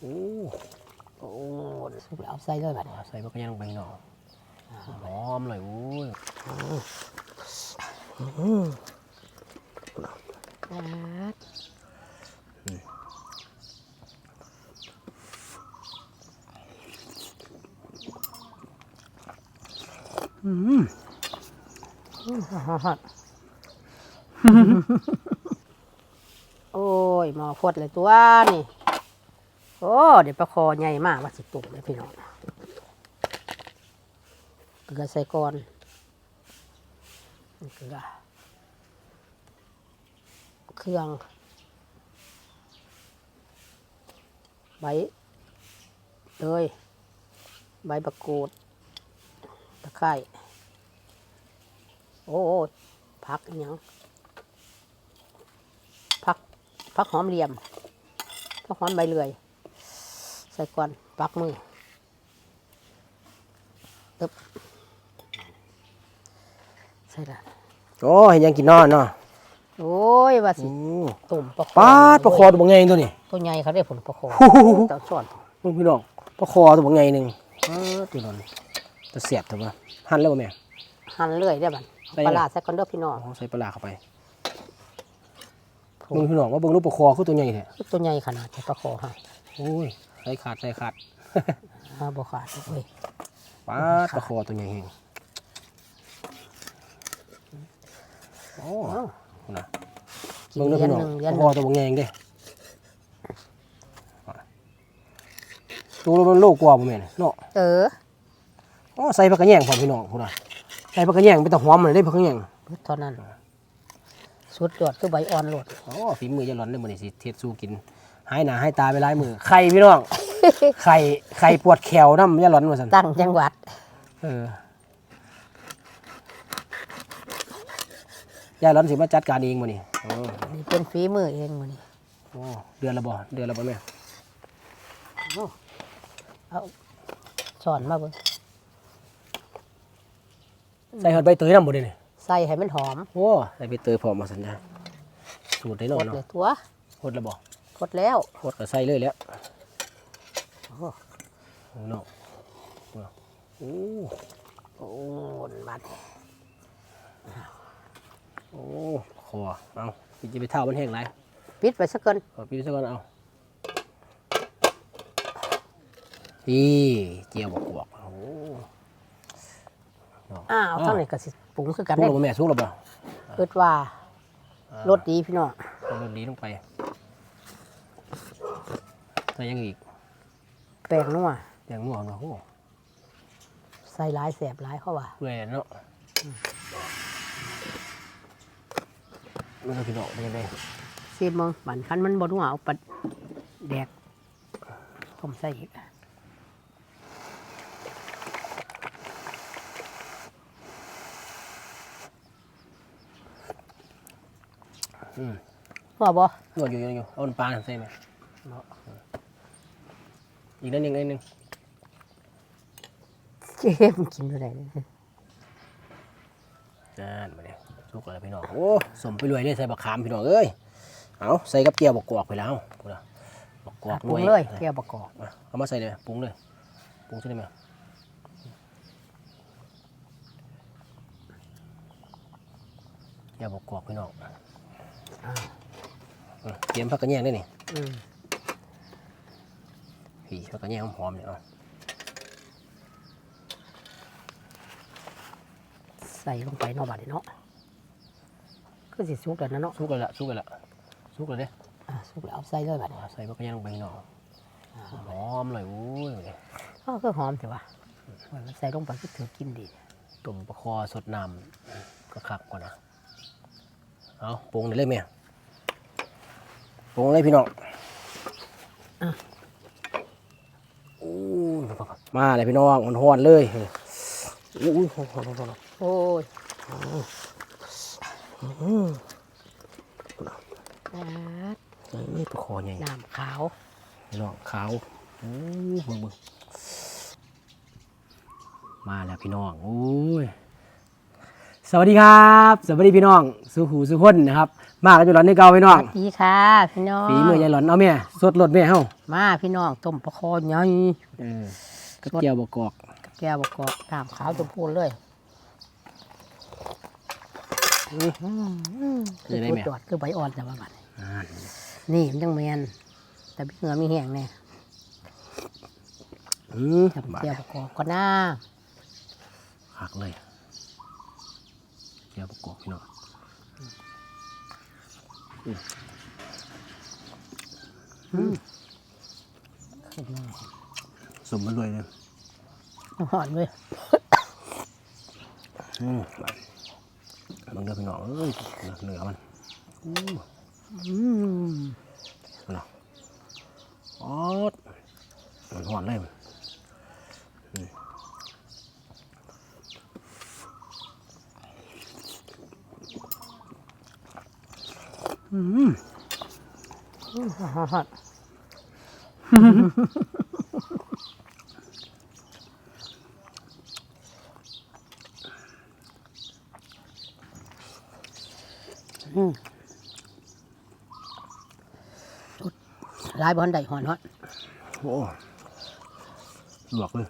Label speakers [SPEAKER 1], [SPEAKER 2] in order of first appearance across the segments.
[SPEAKER 1] โอ้
[SPEAKER 2] โอ้สุกแล้วเอาใส่เลยบัดนี้
[SPEAKER 1] ใส่พวกย่างลงไปพี่น้องหอมเลยโอ้ย
[SPEAKER 2] อ่า
[SPEAKER 1] อืม
[SPEAKER 2] ฮอดฮอดโอ้ยหมอพดเลยตัวนี่ โอ้เดี๋ยวประคอใหญ่มากว่าสิตุ่มเลยพี่น้องเกลือใส่ก่อนเกลือเครื่องใบเลยใบประกูดตะไคร้โอ้โอผักอหยังผักผักหอมเหลี่ยมผักหอมใบเลื่อย ใส่ก่อนปักมือตึบใส่ละ
[SPEAKER 1] โอ้เห็นยังกินนอนเนาะ
[SPEAKER 2] โอ้ยว่าสิ
[SPEAKER 1] โอ้
[SPEAKER 2] ตุ่มปลาคอ
[SPEAKER 1] ปาดปลาคอตัวบางไงตัวนี้
[SPEAKER 2] ตัวใหญ่เขาได้ผลปลาคอ
[SPEAKER 1] ฮู้ฮู้ฮู้
[SPEAKER 2] ต้องสอน
[SPEAKER 1] มึงพี่น้องปลาคอตัวบางไงหนึ่งเออตัวนอนจะเสียบถูกปะหั่นแล้วบ่แม่
[SPEAKER 2] หั่นเลื่อยได้บัน
[SPEAKER 1] ใส่
[SPEAKER 2] ปลาร้าใส่คอนเดอร์พี่น้อง
[SPEAKER 1] อ๋อใส่ปลาร้าเข้าไปมึงพี่น้องว่าเบิ่งรูปปลาคอคือตัวใหญ่แท้
[SPEAKER 2] ตัวใหญ่ขนาดจะปลาคอให้
[SPEAKER 1] โอ้ย ใส่ขาดใส่ขาด
[SPEAKER 2] ห้าบขาดเว้ย
[SPEAKER 1] ปาดปลาคอตัวใหญ่แฮงโอ้
[SPEAKER 2] เอ้า
[SPEAKER 1] นะ
[SPEAKER 2] กิน
[SPEAKER 1] เบิ่งดู
[SPEAKER 2] เดือน
[SPEAKER 1] พี่น้อง
[SPEAKER 2] หนึ่งเดือน
[SPEAKER 1] ป
[SPEAKER 2] ห
[SPEAKER 1] ลาคอ
[SPEAKER 2] นึ่ง
[SPEAKER 1] ตัวบางไงเด้ตัวมันโลกกว่าบ่แม่นเนาะ
[SPEAKER 2] เออ
[SPEAKER 1] อ๋อใส่ผักกระแยงพร้อมพี่น้องพุ่นน่ะใส่ผักกระแยงเป็นตะหอมเลยได้ผักกระแยง
[SPEAKER 2] เท่านั้นสุดยอดคือใบอ่อนโหลด
[SPEAKER 1] อ๋อฝีมือจะร้อนเลยมื้อนี้สิเทศสู้กิน หายหน้าหายตาไปหลายมือไข่พี่น้อง ไข่ไข่ปวดแขวน้ำยาร้อนว่าซั่น
[SPEAKER 2] ตั้งจังหวัด
[SPEAKER 1] เออยาร้อนสิมาจัดการเองมื้อนี้อ๋อ
[SPEAKER 2] นี่เป็นฝีมือเองมื้อนี้
[SPEAKER 1] โอ้เดือนละบ่เดือนละบ่แม่
[SPEAKER 2] เอาสอนมาเบิ่ง
[SPEAKER 1] ใส่หอดใบเตยนำบ่เด้นี่
[SPEAKER 2] ใส่ให้มันหอม
[SPEAKER 1] โอ้ใส่ใบเตยพร้อมมาสัญญาสูตรได้
[SPEAKER 2] ก
[SPEAKER 1] เนาะ
[SPEAKER 2] ดเล
[SPEAKER 1] เนาะ
[SPEAKER 2] ยตัว
[SPEAKER 1] โคตรละบ่
[SPEAKER 2] ก ดแล้ว
[SPEAKER 1] โคตรก็ใส่เลยแล้ว
[SPEAKER 2] โอ้
[SPEAKER 1] โอ้เนาะโอ้
[SPEAKER 2] โอ้บัดนี้
[SPEAKER 1] โอ้คอเอาพี่จะไปเท่ามันแห้งไร
[SPEAKER 2] ปิดไปสักเกิน
[SPEAKER 1] เอาพี่ไปสักก่อนเอาพี่เจียวบกบวกโอ้
[SPEAKER 2] อ้าวทั้งนี้ก็สิปรุงคือกัน
[SPEAKER 1] สุก
[SPEAKER 2] ได้
[SPEAKER 1] แล้วบ่แม่สุกแล้วบ่
[SPEAKER 2] เกิดว่ารสดีพี่น้อง
[SPEAKER 1] เอารสดีลงไป ใส่ยังอีก
[SPEAKER 2] แป้งนัว
[SPEAKER 1] อย่างนัวเนาะโอ้
[SPEAKER 2] ใส่หลายแสบหลายเข้าว่า
[SPEAKER 1] เปื่อยเนาะมันเอาพี่น้องเป็นยังไง
[SPEAKER 2] ซีมึงบันคันมันบ่นัวเอาปัดแดกผมใส่อีก
[SPEAKER 1] อืม
[SPEAKER 2] ว่าบ่
[SPEAKER 1] นวดอยู่อยู่อยู่เอาน้ำปลาใส่ไหม อีกนิดนึงนิดนึง
[SPEAKER 2] เจ๊มันกินบ่ได้เลย
[SPEAKER 1] นั่นมาเนี่ยสุกแล้วพี่น้องโอ้สมไปรวยเลยใส่บักขามพี่น้องเอ้ยเอาใส่กับเกี๊ยวบักกอกไปแล้วพูดละบักกอก
[SPEAKER 2] ปรุงเลยแก้วประกอบ
[SPEAKER 1] อะเอามาใส่เลยปรุงเลยปรุงใช่ไหมเกี๊ยวบักกอกพี่น้องอืมเตรียมผักกระเนียงได้นี่
[SPEAKER 2] อืม
[SPEAKER 1] ผีผักกระเนียงหอมๆเนี่ยเอา
[SPEAKER 2] ใส่ลงไปเนาะบัดนี้เนาะคือสิสุกแล้วนะเนาะ
[SPEAKER 1] สุกเลยละสุกเลยละสุกเลยเด้
[SPEAKER 2] อะสุกแล้วเอาใส่เลยบัดนี้
[SPEAKER 1] อะใส่ผักกระเนียงลงไปพี่น้องหอมเลยโอ้ย
[SPEAKER 2] อ้าวคือหอมเถอะวะว่ามันใส่ลงไปก็ถือกินดี
[SPEAKER 1] ตุ่มปลาคอสดน้ำก็คักกว่านะเอาปรุงได้เลยแม่ปรุงเลยพี่น้องอู้ มาเลยพี่น้องมันหอนเลยอู้หอนหอนหอน
[SPEAKER 2] โอ้ยอ่า
[SPEAKER 1] นี่ปลาคอใหญ่
[SPEAKER 2] น้ำขาว
[SPEAKER 1] พี่น้องขาวอู้มึงมึงมาแล้วพี่น้องอู้ยสวัสดีครับ สวัสดีพี่น้องสุขูสุขคนนะครับ มากันอยู่หลอนนี่เก่าพี่น้อง
[SPEAKER 2] ดีค่ะ พี่น้อง
[SPEAKER 1] ฝีมือยายหลอนเอาแม่สดรสแม่เฮา
[SPEAKER 2] มาพี่น้องต้มปลาคอใหญ่
[SPEAKER 1] เออกับเจียวบกอก
[SPEAKER 2] กับแก้วบกอกน้ำขาวตัวพูนเลยคือ
[SPEAKER 1] คือได้
[SPEAKER 2] ตัว
[SPEAKER 1] แม่
[SPEAKER 2] จอดคือใบอ่อนแต่ว่าบัด
[SPEAKER 1] อ่า
[SPEAKER 2] นี่มันยังแมนแต่พี่เหงือมีแห้งแน่
[SPEAKER 1] อืม
[SPEAKER 2] จับบา
[SPEAKER 1] ด
[SPEAKER 2] แก้วบกอกก็น่า
[SPEAKER 1] หักเลยเจียวบกอกพี่น้อง
[SPEAKER 2] ขึ้นมา
[SPEAKER 1] สมมันเลยเลย
[SPEAKER 2] หอนเลย
[SPEAKER 1] อืมบาดมันเด้อพี่น้องเอ้ยเหนือมันอู้
[SPEAKER 2] อืม
[SPEAKER 1] เนาะอ๋อมันหอนเลยอื อืม
[SPEAKER 2] หอนหอนอืมลายบอลได้หอนหอน
[SPEAKER 1] โอ้ลวกเลย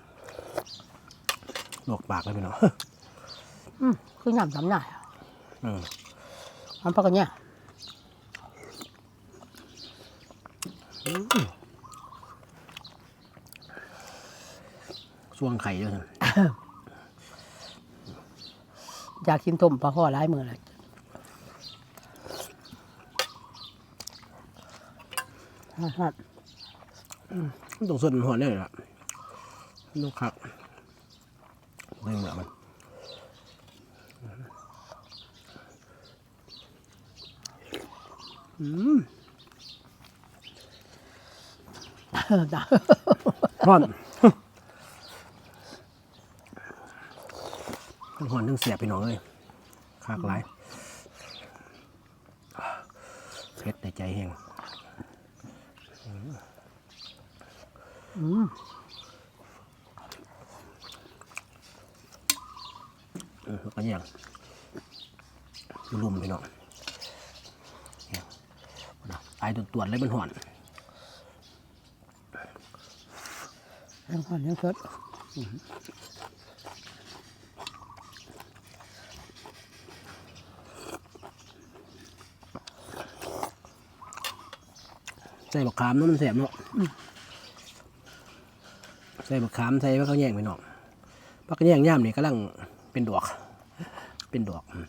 [SPEAKER 1] ลวกปากเลยพี่น้อง
[SPEAKER 2] อืมคือยำสำหน่าย
[SPEAKER 1] อืม
[SPEAKER 2] มันพักกันเนี่ย
[SPEAKER 1] ช่วงไข่ด้วยนะ
[SPEAKER 2] อยากกินต้มปลาข้อร้ายมือเลยฮะ
[SPEAKER 1] มันต้องส่วนมันหอนได้เลยล่ะลูกครับเรื่องเหนือมันอืม
[SPEAKER 2] จ้ะ
[SPEAKER 1] หอนมันหอนทั้งเสียบพี่น้องเลยคากหลายเผ็ดในใจแห้ง
[SPEAKER 2] อืม
[SPEAKER 1] เออแล้วก็ย่างลุมพี่น้องเนี่ยนะตายตวนๆเลยมันหอน
[SPEAKER 2] ยังหอนยังสด
[SPEAKER 1] ใส่บักขามเนาะมันแสบเนาะใส่บักขามใส่มะเขาวแยงไปเนาะมะเขาวแยงย่ามนี่กำลังเป็นดอก เป็นดอก อืม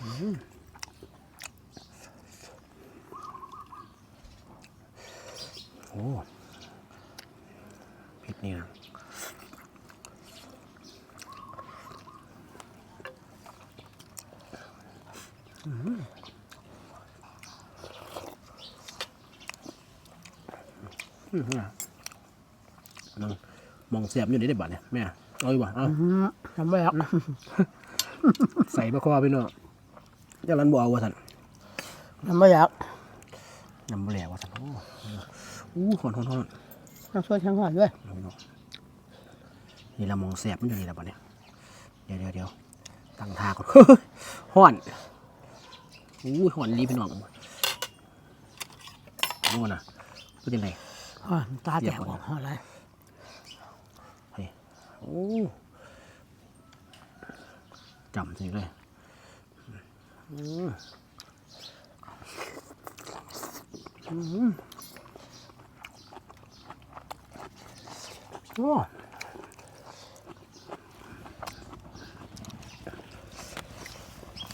[SPEAKER 1] อืมโอ้ เผ็ดนี่นะอืมน่ะมันมองเสียบอยู่ในได้บัดเนี่ยแม่เอาอยู่บ่เอา
[SPEAKER 2] อืมทำไม่ออก
[SPEAKER 1] ใส่ปลาคอพี่เนาะเจ้ารันบ่เอาว่าสัน
[SPEAKER 2] ทำไม่ออก
[SPEAKER 1] ยำแหลกว่าสันโอ้อู้หอนหอนหอน
[SPEAKER 2] ต้องช่วยทั้งหอนด้วย
[SPEAKER 1] นี่ละมองเสียบมันอยู่นี่ละบัดเนี่ยเดี๋ยวเดี๋ยวเดี๋ยวตั้งท่าก่อนห่อนอู้ห่อนรีพี่น้องโอ้น่ะเป็นยังไง
[SPEAKER 2] ห่อนตาแตกออกหอนอะไร
[SPEAKER 1] เฮ้ยโอ้จำสิเลยอืมอืมโอ้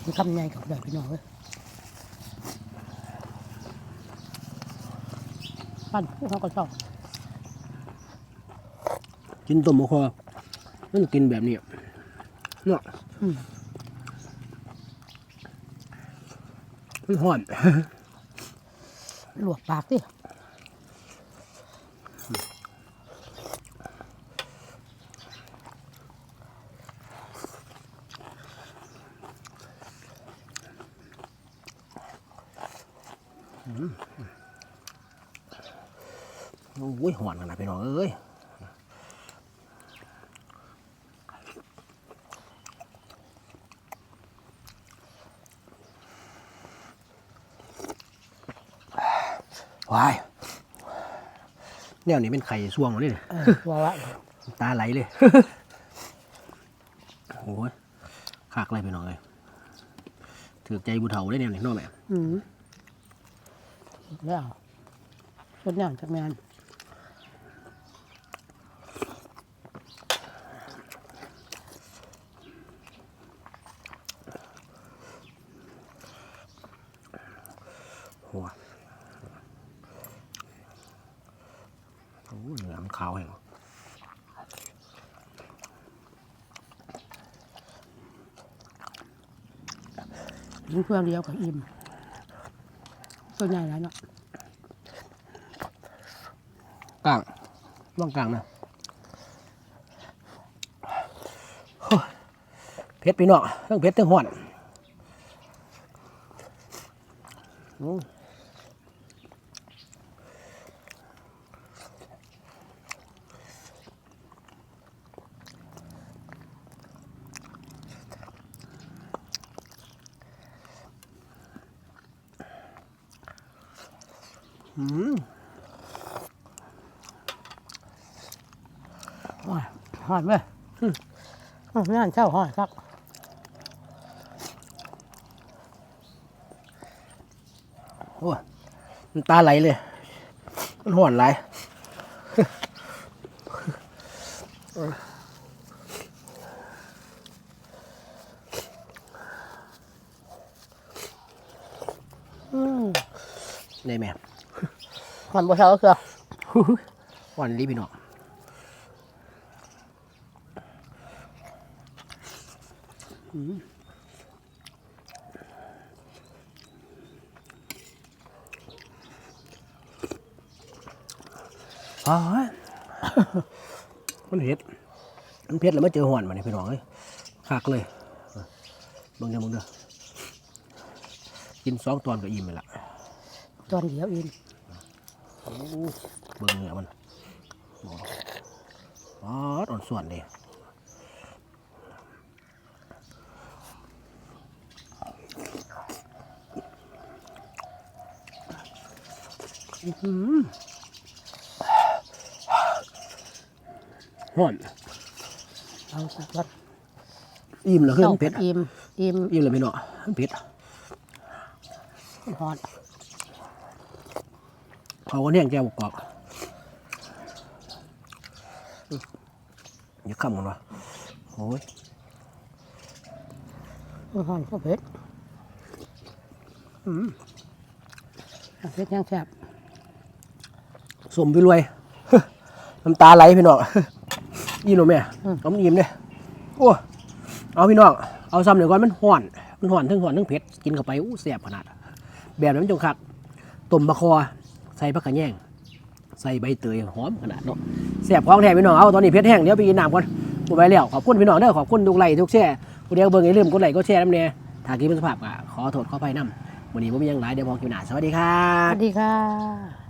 [SPEAKER 2] มันคำใหญ่กับเด็กพี่น้องเลยปั้นพวกเขาก็ชอบ
[SPEAKER 1] กินต้มมะคอมันกินแบบนี้เนาะ
[SPEAKER 2] อืม
[SPEAKER 1] มันห่อน
[SPEAKER 2] ลวกปากดิ
[SPEAKER 1] อุ้ยหอนขนาดพี่น้องเอ้ยวายแนวนี้เป็นไข่ซ่วงเลย
[SPEAKER 2] ว่าละ
[SPEAKER 1] ตาไหลเลย โอ้ยขากอะไรไปหน่อยถือใจบุเถาได้แนวนี้น้องแม่
[SPEAKER 2] อืมแล้วสดแนวจากแมน
[SPEAKER 1] ยิน
[SPEAKER 2] เพื่อเดียวกับอิ่มส่วนใหญ่แล้วเนาะ
[SPEAKER 1] กลางบ้องกลางนะเพชรพี่น้องทั้งเพชรทั้งห่อน อืม
[SPEAKER 2] หอยหอยเว้ยอืมอืมนั่นเช่าหอยครับ
[SPEAKER 1] โอ้ยมันตาไหลเลย มันหอนไหล
[SPEAKER 2] อืม
[SPEAKER 1] ได้แม่
[SPEAKER 2] หอยบัวเช่าก็คือ
[SPEAKER 1] ห่อนรีพี่น้องอ๋อมันเผ็ดมันเผ็ดแล้วมาเจอห่อนมาเนี่ยพี่น้องเอ้ยคักเลยเบิ่งเด้อเบิ่งเด้อกินสองตอนก็อิ่มไปละ
[SPEAKER 2] ตอนเดียวอิ่ม
[SPEAKER 1] เบิ่งเนื้อมันอ๋ออ๋ออ่อนส่วนเลยห่อน
[SPEAKER 2] เอาสักวัด
[SPEAKER 1] อิ่มเหรอคือมันเผ็ด
[SPEAKER 2] อิ่มอิ่ม
[SPEAKER 1] อิ่มเลยพี่น้องมันเผ็ด
[SPEAKER 2] หอด
[SPEAKER 1] เขาก็เนี่ยงแก้วกรอบอย่าขำกันวะโอ้ย
[SPEAKER 2] หอดก็เผ็ดอืมเผ็ดยังแซ่บ
[SPEAKER 1] สมไปรวยน้ำตาไหลพี่น้องอิ่มหรอแม่เอามันอิ่มเด้โอ้เอาพี่น้องเอาซ้ำเดี๋ยวก่อนมันห่อน มันห่อนทั้งห่อนทั้งเผ็ดกินเข้าไปอู้แสบขนาด แบบนั้นมันจงคักต้มบะคอ ใส่ผักกระแยงใส่ใบเตยหอมขนาดเนาะแสบของแท้พี่น้องเอาตอนนี้เผ็ดแห้งเดี๋ยวไปกินน้ำก่อนหมดไปแล้วขอบคุณพี่น้องเด้อขอบคุณทุกไลค์ทุกแชร์ผู้เดียวเบิ่งอย่าลืมกดไลค์กดแชร์น้ำเนี่ยถ้ากินเป็นสภาพก็ขอโทษขออภัยน้ำวันนี้ผมมียังหลายเดี๋ยวพอกินหนาสวัสดีครั
[SPEAKER 2] สวัสดีค่ะ